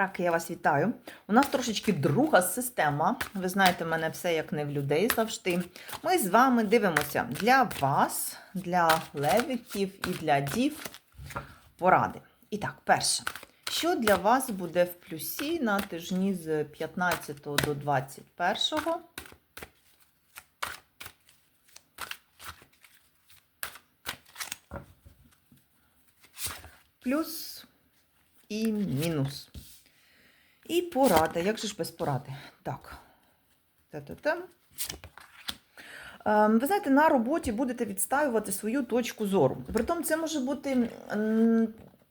Раки, я вас вітаю. У нас трошечки друга система. Ви знаєте, в мене все як не в людей завжди. Ми з вами дивимося для вас, для левиків і для дів поради. І так, перше. Що для вас буде в плюсі на тижні з 15 до 21? Плюс і мінус. І порада. Як же ж без поради? Так. Та-та-та. Ем, Ви знаєте, на роботі будете відстаювати свою точку зору. Притом це може бути,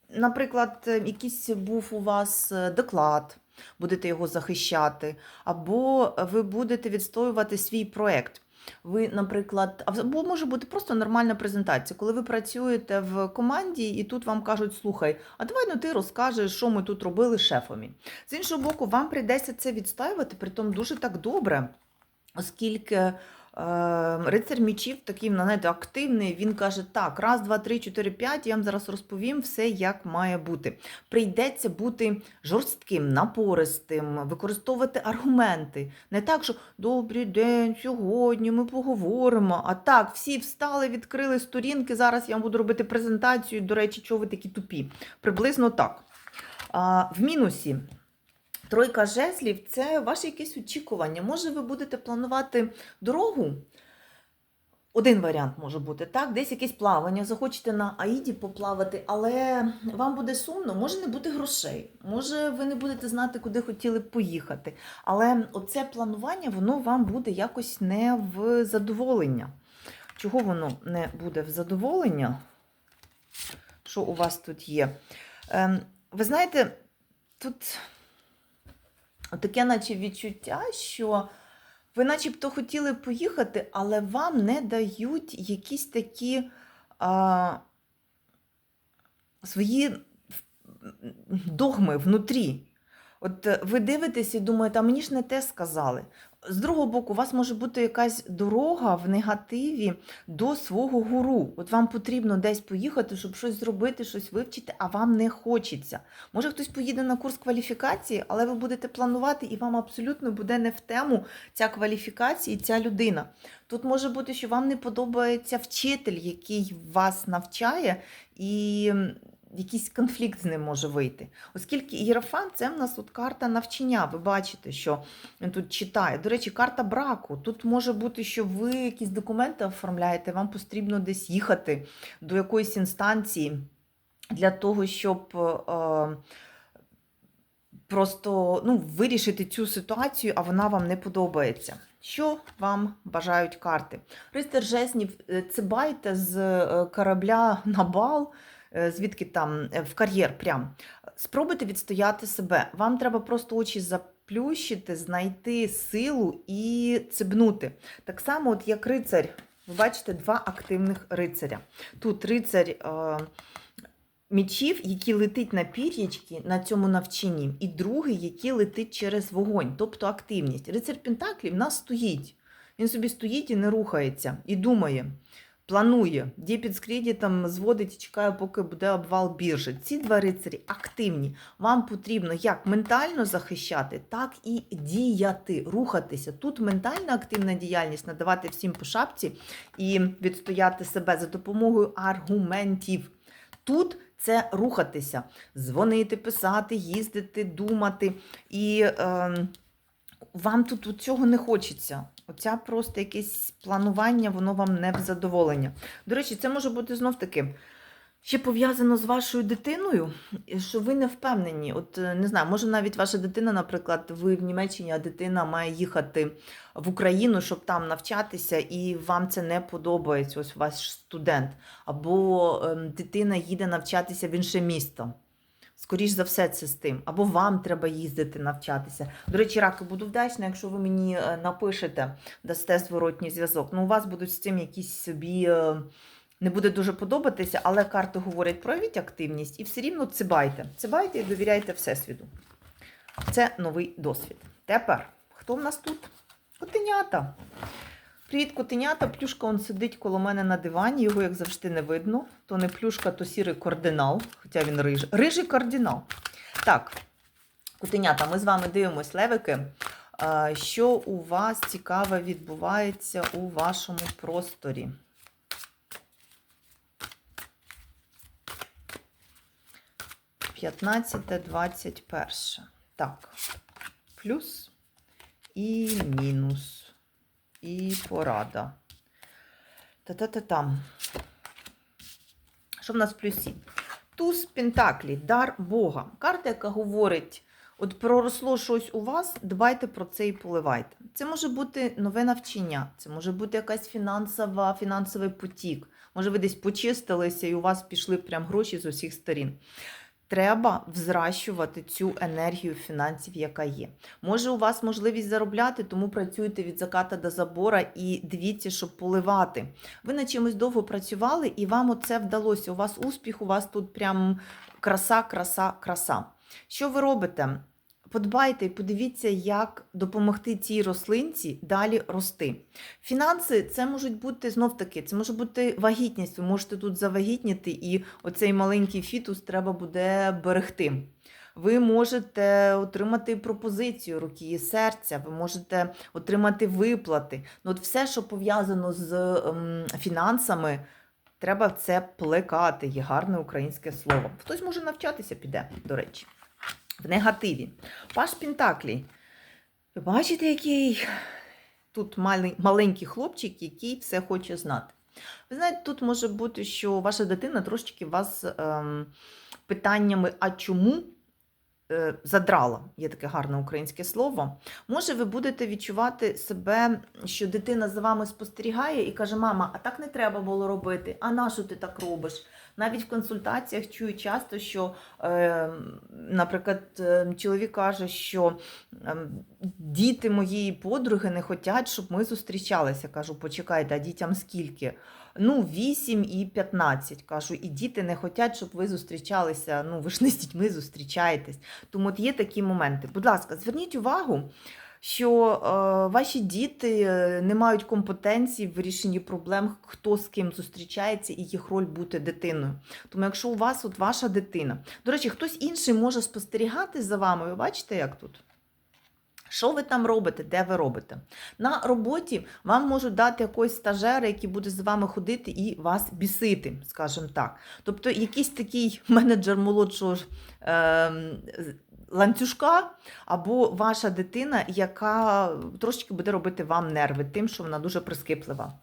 наприклад, якийсь був у вас е, доклад, будете його захищати, або ви будете відстоювати свій проєкт. Ви, наприклад, або може бути просто нормальна презентація, коли ви працюєте в команді, і тут вам кажуть, слухай, а давай ну ти розкажеш, що ми тут робили шефами. З іншого боку, вам прийдеться це відстаювати, притом дуже так добре, оскільки. Е, Рицар мічів такий, ну, знаєте, активний. Він каже: так, раз, два, три, чотири, п'ять. Я вам зараз розповім все, як має бути. Прийдеться бути жорстким, напористим, використовувати аргументи. Не так, що добрий день, сьогодні ми поговоримо. А так, всі встали, відкрили сторінки. Зараз я вам буду робити презентацію. До речі, чого ви такі тупі? Приблизно так. А, в мінусі. Тройка жезлів це ваше якесь очікування. Може, ви будете планувати дорогу. Один варіант може бути так, десь якесь плавання, захочете на Аїді поплавати, але вам буде сумно, може не бути грошей, може ви не будете знати, куди хотіли б поїхати. Але оце планування, воно вам буде якось не в задоволення. Чого воно не буде в задоволення? Що у вас тут є? Ем, ви знаєте, тут таке, наче відчуття, що ви начебто хотіли поїхати, але вам не дають якісь такі а, свої догми внутрі. От ви дивитесь і думаєте, а мені ж не те сказали. З другого боку, у вас може бути якась дорога в негативі до свого гуру. От вам потрібно десь поїхати, щоб щось зробити, щось вивчити, а вам не хочеться. Може, хтось поїде на курс кваліфікації, але ви будете планувати, і вам абсолютно буде не в тему ця кваліфікація і ця людина. Тут може бути, що вам не подобається вчитель, який вас навчає, і якийсь конфлікт з ним може вийти. Оскільки Єрофан це в нас от карта навчання. Ви бачите, що він тут читає. До речі, карта браку. Тут може бути, що ви якісь документи оформляєте, вам потрібно десь їхати до якоїсь інстанції для того, щоб. Е, Просто ну, вирішити цю ситуацію, а вона вам не подобається. Що вам бажають карти? Ристер Жеснів е, цибайте з е, корабля на бал, звідки там е, в кар'єр прям. Спробуйте відстояти себе. Вам треба просто очі заплющити, знайти силу і цибнути. Так само, от як рицарь, ви бачите два активних рицаря. Тут рицарь. Е, Мічів, який летить на пір'ячки на цьому навчанні, і другий, який летить через вогонь, тобто активність. Рицар в нас стоїть. Він собі стоїть і не рухається, і думає, планує, де під скредітом зводить і чекає, поки буде обвал біржі. Ці два рицарі активні. Вам потрібно як ментально захищати, так і діяти, рухатися. Тут ментальна активна діяльність надавати всім по шапці і відстояти себе за допомогою аргументів. Тут це рухатися, дзвонити, писати, їздити, думати. І е, вам тут цього не хочеться. Оця просто якесь планування, воно вам не в задоволення. До речі, це може бути знов таки. Ще пов'язано з вашою дитиною, що ви не впевнені. От е, не знаю, може навіть ваша дитина, наприклад, ви в Німеччині, а дитина має їхати в Україну, щоб там навчатися, і вам це не подобається. Ось ваш студент, або ем, дитина їде навчатися в інше місто. Скоріш за все, це з тим. Або вам треба їздити навчатися. До речі, раки, буду вдячна, якщо ви мені е, напишете, дасте зворотній зв'язок. Ну, у вас будуть з цим якісь собі. е, не буде дуже подобатися, але карти говорять проявіть активність і все рівно цибайте. Цибайте і довіряйте Всесвіту. Це новий досвід. Тепер, хто в нас тут? Котенята. Привіт, котенята. Плюшка он сидить коло мене на дивані, його, як завжди, не видно. То не плюшка, то сірий кардинал, хоча він рижий. Рижий кардинал. Так, Кутенята, ми з вами дивимось левики. Що у вас цікаве відбувається у вашому просторі? П'ятнадцяте, двадцять перше. Так. Плюс і мінус. І порада. Та-та-та-там. Що в нас в плюсі? Туз Пентаклі, дар Бога. Карта, яка говорить, от проросло щось у вас, дбайте про це і поливайте. Це може бути нове навчання, це може бути якась фінансова, фінансовий потік. Може, ви десь почистилися і у вас пішли прям гроші з усіх сторін. Треба взращувати цю енергію фінансів, яка є. Може, у вас можливість заробляти, тому працюйте від заката до забора і дивіться, щоб поливати. Ви над чимось довго працювали, і вам оце вдалося. У вас успіх, у вас тут прям краса, краса, краса. Що ви робите? Подбайте і подивіться, як допомогти цій рослинці далі рости. Фінанси це можуть бути знов таки, це може бути вагітність. Ви можете тут завагітніти, і оцей маленький фітус треба буде берегти. Ви можете отримати пропозицію руки і серця, ви можете отримати виплати. Ну, от все, що пов'язано з ем, фінансами, треба це плекати. Є гарне українське слово. Хтось може навчатися, піде, до речі. В негативі. Паш. Ви бачите, який тут маленький хлопчик, який все хоче знати. Ви знаєте, тут може бути, що ваша дитина трошечки вас ем, питаннями, а чому задрала, є таке гарне українське слово. Може, ви будете відчувати себе, що дитина за вами спостерігає і каже: Мама, а так не треба було робити. А на що ти так робиш? Навіть в консультаціях чую часто, що, е, наприклад, е, чоловік каже, що е, діти моєї подруги не хочуть, щоб ми зустрічалися. Кажу, почекайте, а дітям скільки? Ну, 8 і 15. Кажу, і діти не хочуть, щоб ви зустрічалися. Ну, ви ж не з дітьми зустрічаєтесь. Тому от є такі моменти. Будь ласка, зверніть увагу, що е, ваші діти е, не мають компетенції в вирішенні проблем, хто з ким зустрічається і їх роль бути дитиною. Тому якщо у вас от ваша дитина, до речі, хтось інший може спостерігати за вами, ви бачите, як тут? Що ви там робите, де ви робите? На роботі вам можуть дати якогось стажера, який буде з вами ходити і вас бісити, скажімо так. Тобто якийсь такий менеджер молодшого е, ланцюжка, або ваша дитина, яка трошечки буде робити вам нерви, тим, що вона дуже прискіплива.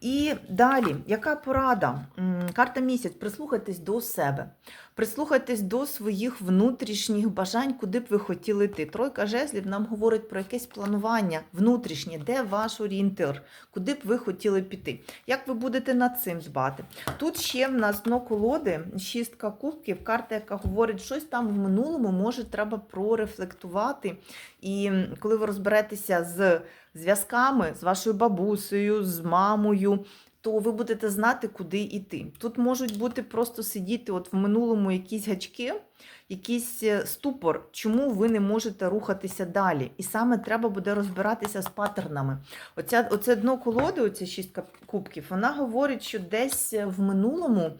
І далі, яка порада? Карта місяць. Прислухайтесь до себе. Прислухайтесь до своїх внутрішніх бажань, куди б ви хотіли йти. Тройка жезлів нам говорить про якесь планування внутрішнє, де ваш орієнтир, куди б ви хотіли піти. Як ви будете над цим збати? Тут ще в нас дно колоди, шістка кубків, карта, яка говорить, щось там в минулому може треба прорефлектувати. І коли ви розберетеся з зв'язками з вашою бабусею, з мамою, то ви будете знати, куди йти. Тут можуть бути просто сидіти от в минулому якісь гачки, якийсь е, ступор, чому ви не можете рухатися далі. І саме треба буде розбиратися з паттернами. Оця, оце дно колоди, оця шістка кубків, вона говорить, що десь в минулому,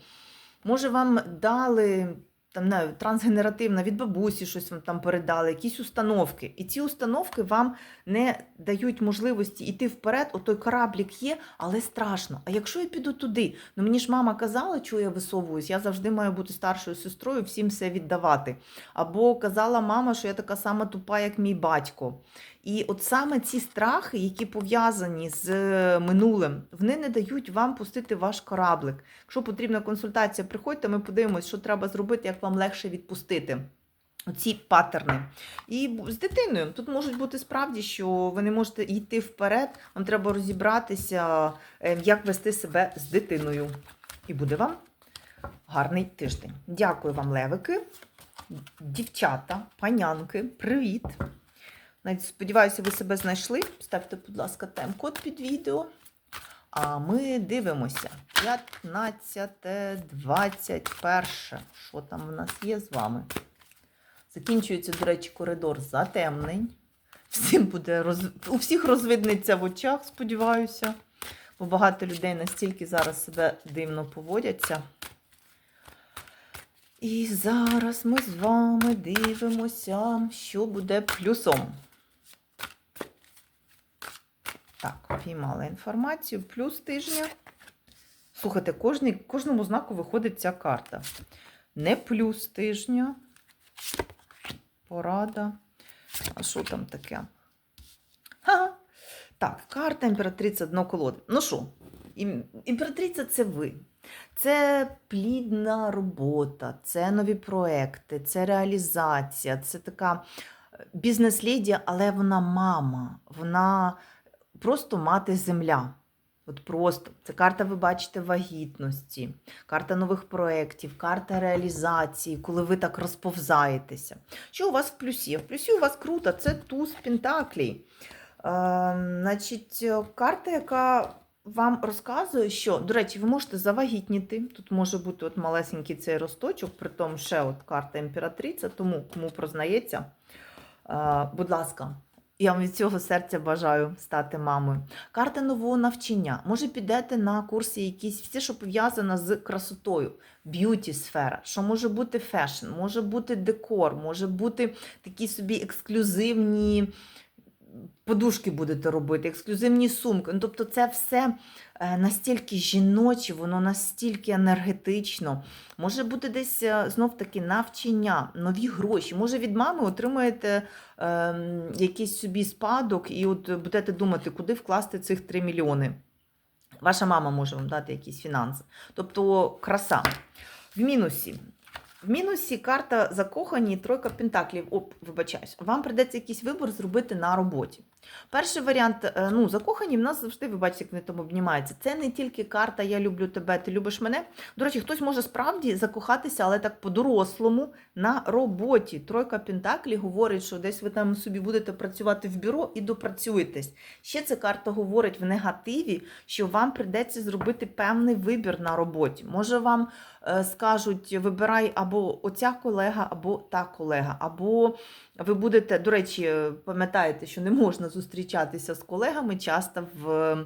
може, вам дали. Там не, трансгенеративна від бабусі щось вам там передали, якісь установки. І ці установки вам не дають можливості йти вперед. Отой кораблік є, але страшно. А якщо я піду туди, ну мені ж мама казала, що я висовуюсь, я завжди маю бути старшою сестрою, всім все віддавати. Або казала мама, що я така сама тупа, як мій батько. І от саме ці страхи, які пов'язані з е, минулим, вони не дають вам пустити ваш кораблик. Якщо потрібна консультація, приходьте, ми подивимось, що треба зробити, як вам легше відпустити. Ці паттерни. І з дитиною. Тут можуть бути справді, що ви не можете йти вперед, вам треба розібратися, е, як вести себе з дитиною. І буде вам гарний тиждень. Дякую вам, левики, дівчата, панянки, привіт! Сподіваюся, ви себе знайшли. Ставте, будь ласка, тайм-код під відео. А ми дивимося. 15, 21. Що там в нас є з вами? Закінчується, до речі, коридор затемнень. Всім буде роз... У всіх розвиднеться в очах, сподіваюся. Бо багато людей настільки зараз себе дивно поводяться. І зараз ми з вами дивимося, що буде плюсом. Так, піймала інформацію. Плюс тижня. Слухайте, кожний, кожному знаку виходить ця карта. Не плюс тижня. Порада. А що там таке? Ха. Так, карта імператриця дно колоди. Ну що, ім- імператриця це ви. Це плідна робота, це нові проекти, це реалізація, це така е, бізнес-леді, але вона мама, вона просто мати земля. От просто це карта, ви бачите, вагітності, карта нових проєктів, карта реалізації, коли ви так розповзаєтеся. Що у вас в плюсі? В плюсі у вас круто, це туз Пентаклей. Е, значить, карта, яка вам розказує, що, до речі, ви можете завагітніти. Тут може бути от малесенький цей росточок, при тому ще от карта імператриця, тому кому прознається, е, будь ласка. Я вам від цього серця бажаю стати мамою. Карта нового навчання. Може, підете на курси якісь, все, що пов'язано з красотою, б'юті сфера, що може бути фешн, може бути декор, може бути такі собі ексклюзивні подушки будете робити, ексклюзивні сумки. Ну, тобто, це все е, настільки жіноче, воно настільки енергетично. Може бути десь е, знов таки навчання, нові гроші. Може, від мами отримаєте е, якийсь собі спадок, і от будете думати, куди вкласти цих 3 мільйони. Ваша мама може вам дати якісь фінанси. Тобто краса. В мінусі. В мінусі карта закохані, тройка пентаклів. Оп, вибачаюсь. Вам придеться якийсь вибір зробити на роботі. Перший варіант, е, ну, закохані, в нас завжди, ви бачите, як вони там обнімаються. Це не тільки карта Я люблю тебе, ти любиш мене. До речі, хтось може справді закохатися, але так по-дорослому на роботі. Тройка Пентаклі говорить, що десь ви там собі будете працювати в бюро і допрацюєтесь. Ще ця карта говорить в негативі, що вам придеться зробити певний вибір на роботі. Може, вам скажуть, вибирай або оця колега, або та колега, або ви будете, до речі, е, пам'ятаєте, що не можна зустрічатися з колегами часто в,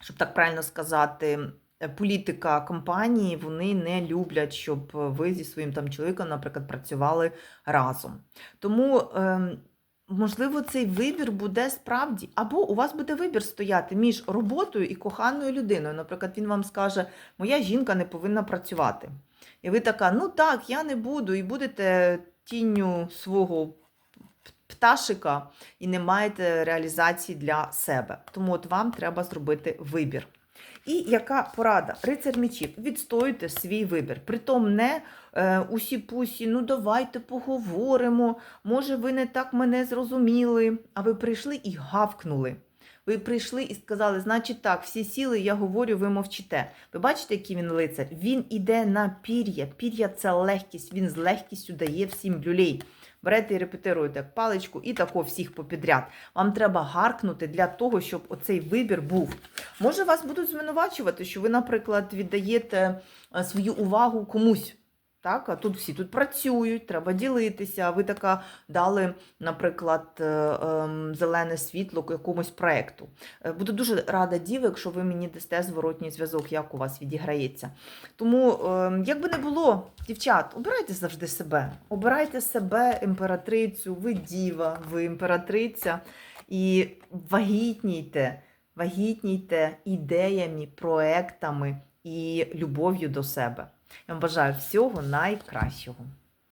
щоб так правильно сказати, е, політика компанії, вони не люблять, щоб ви зі своїм там чоловіком, наприклад, працювали разом. Тому. Можливо, цей вибір буде справді, або у вас буде вибір стояти між роботою і коханою людиною. Наприклад, він вам скаже, моя жінка не повинна працювати. І ви така, ну так, я не буду, і будете тінню свого пташика і не маєте реалізації для себе. Тому от вам треба зробити вибір. І яка порада? Рицар мечів, відстоюйте свій вибір. Притом не усі пусі, ну давайте поговоримо. Може, ви не так мене зрозуміли, а ви прийшли і гавкнули. Ви прийшли і сказали, значить так, всі сіли, я говорю, ви мовчите. Ви бачите, який він лицар? Він іде на пір'я. Пір'я це легкість, він з легкістю дає всім люлей. Берете і репетируєте паличку і тако всіх попідряд. Вам треба гаркнути для того, щоб оцей вибір був. Може, вас будуть звинувачувати, що ви, наприклад, віддаєте е, свою увагу комусь. Так, а тут всі тут працюють, треба ділитися. А ви така дали, наприклад, е, ем, зелене світло якомусь проєкту. Е, Буду дуже рада, діви, якщо ви мені дасте зворотній зв'язок, як у вас відіграється. Тому, ем, як би не було, дівчат, обирайте завжди себе. Обирайте себе, імператрицю, ви діва, ви імператриця. І вагітнійте, вагітнійте ідеями, проектами і любов'ю до себе. Я вам бажаю всього найкращого.